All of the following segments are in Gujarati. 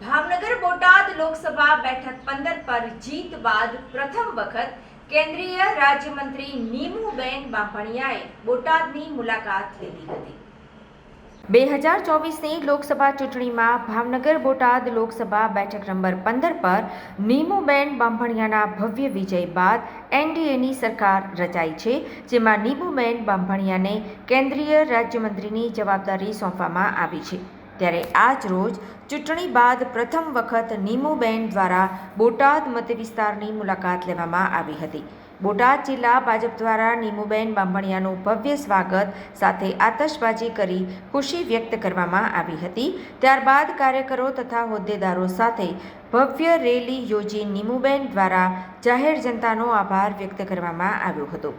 ભાવનગર બોટાદ લોકસભા બેઠક પંદર પર જીત બાદ પ્રથમ વખત કેન્દ્રીય રાજ્યમંત્રી નીમુબેન બાંભણિયાએ બોટાદની મુલાકાત લીધી હતી. બે હજાર ચોવીસની લોકસભા ચૂંટણીમાં ભાવનગર બોટાદ લોકસભા બેઠક નંબર પંદર પર નીમુબેન બાંભણિયાના ભવ્ય વિજય બાદ એનડીએની સરકાર રચાઈ છે, જેમાં નીમુબેન બાંભણિયાને કેન્દ્રીય રાજ્યમંત્રીની જવાબદારી સોંપવામાં આવી છે. ત્યારે આજ રોજ ચૂંટણી બાદ પ્રથમ વખત નીમુબેન દ્વારા બોટાદ મતવિસ્તારની મુલાકાત લેવામાં આવી હતી. બોટાદ જિલ્લા ભાજપ દ્વારા નીમુબેન બાંભણિયાનું ભવ્ય સ્વાગત સાથે આતશબાજી કરી ખુશી વ્યક્ત કરવામાં આવી હતી. ત્યારબાદ કાર્યકરો તથા હોદ્દેદારો સાથે ભવ્ય રેલી યોજી નીમુબેન દ્વારા જાહેર જનતાનો આભાર વ્યક્ત કરવામાં આવ્યો હતો.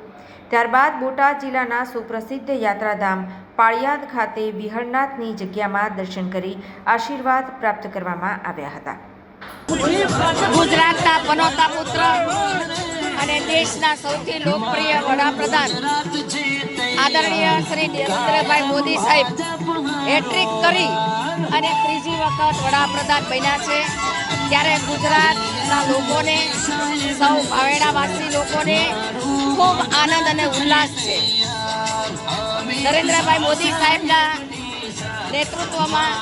ત્યારબાદ બોટાદ જિલ્લાના સુપ્રસિદ્ધ યાત્રાધામ પાળિયાદ ખાતે વિહળનાથની જગ્યામાં દર્શન કરી આશીર્વાદ પ્રાપ્ત કરવામાં આવ્યા હતા. ગુજરાતના પનોતા પુત્ર અને દેશના સૌથી લોકપ્રિય વડાપ્રધાન આદરણીય શ્રી નરેન્દ્રભાઈ મોદી સાહેબ હેટ્રિક કરી અને ત્રીજી વખત વડાપ્રધાન બન્યા છે. ત્યારે ગુજરાતના લોકોને, સૌ ભાવેડાવાસી લોકોને ખૂબ આનંદ અને ઉલ્લાસ છે. નરેન્દ્રભાઈ મોદી સાહેબના નેતૃત્વમાં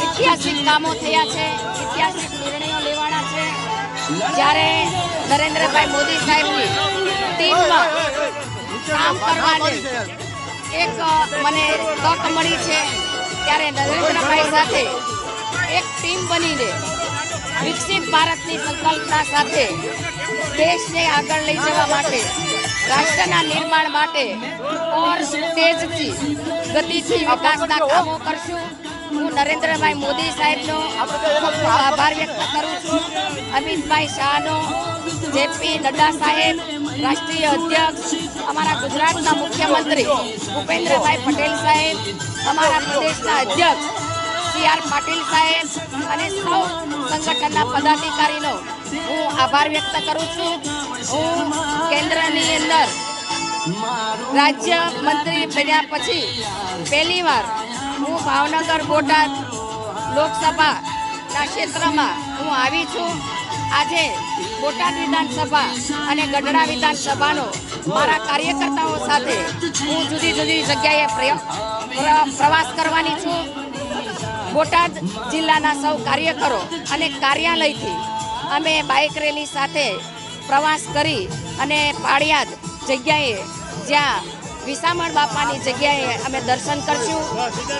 ઐતિહાસિક કામો થયા છે, ઐતિહાસિક નિર્ણયો લેવાના છે. જ્યારે નરેન્દ્રભાઈ મોદી સાહેબની ટીમમાં કામ કરવાની. એક મને તક મળી છે ત્યારે નરેન્દ્રભાઈ સાથે એક ટીમ બનીને વિકસિત ભારતની સંકલ્પના સાથે દેશને આગળ લઈ જવા માટે રાષ્ટ્રના નિર્માણ માટે ઓર તેજથી ગતિથી વિકાસના કામો કરશું. હું નરેન્દ્રભાઈ મોદી સાહેબનો ખૂબ આભાર વ્યક્ત કરું છું. અમિતભાઈ શાહનો જેપી નડ્ડા સાહેબ રાષ્ટ્રીય અધ્યક્ષ, અમારા ગુજરાતના મુખ્યમંત્રી ભૂપેન્દ્રભાઈ પટેલ સાહેબ, અમારા પ્રદેશના અધ્યક્ષ સી આર પાટીલ સાહેબ અને સૌ સંગઠનના પદાધિકારીનો હું આભાર વ્યક્ત કરું છું. હું કેન્દ્રની અંદર રાજ્ય મંત્રી બન્યા પછી પહેલીવાર હું ભાવનગર બોટાદ લોકસભાના ક્ષેત્રમાં હું આવી છું. આજે બોટાદ વિધાનસભા અને ગઢડા વિધાનસભાનો મારા કાર્યકર્તાઓ સાથે હું જુદી જુદી જગ્યાએ પ્રવાસ કરવાની છું. બોટાદ જિલ્લાના સૌ કાર્યકરો અને કાર્યાલયથી અમે બાઇક રેલી સાથે પ્રવાસ કરી અને પાળિયાદ જગ્યાએ જ્યાં વિસામણ બાપાની જગ્યાએ અમે દર્શન કરશું.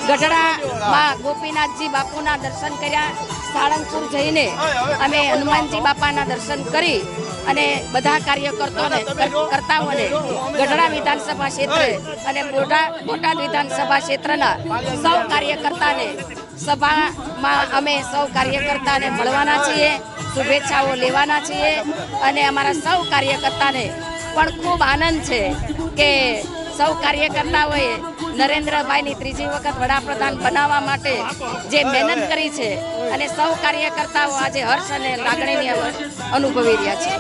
ગઢડામાં ગોપીનાથજી બાપુના દર્શન કર્યા. સાળંગપુર જઈને અમે હનુમાનજી બાપાના દર્શન કરી અને બધા કાર્યકર્તાઓને કર્તાઓને ગઢડા વિધાનસભા ક્ષેત્રે અને બોટાદ વિધાનસભા ક્ષેત્રના સૌ કાર્યકર્તાને સભામાં અમે સૌ કાર્યકર્તાને મળવાના છીએ, શુભેચ્છાઓ લેવાના છીએ અને અમારા સૌ કાર્યકર્તાને પણ ખૂબ આનંદ છે કે સૌ કાર્યકર્તાઓએ નરેન્દ્રભાઈની ત્રીજી વખત વડાપ્રધાન બનાવવા માટે જે મહેનત કરી છે અને સૌ કાર્યકર્તાઓ આજે હર્ષ અને લાગણીની અનુભવી રહ્યા છે.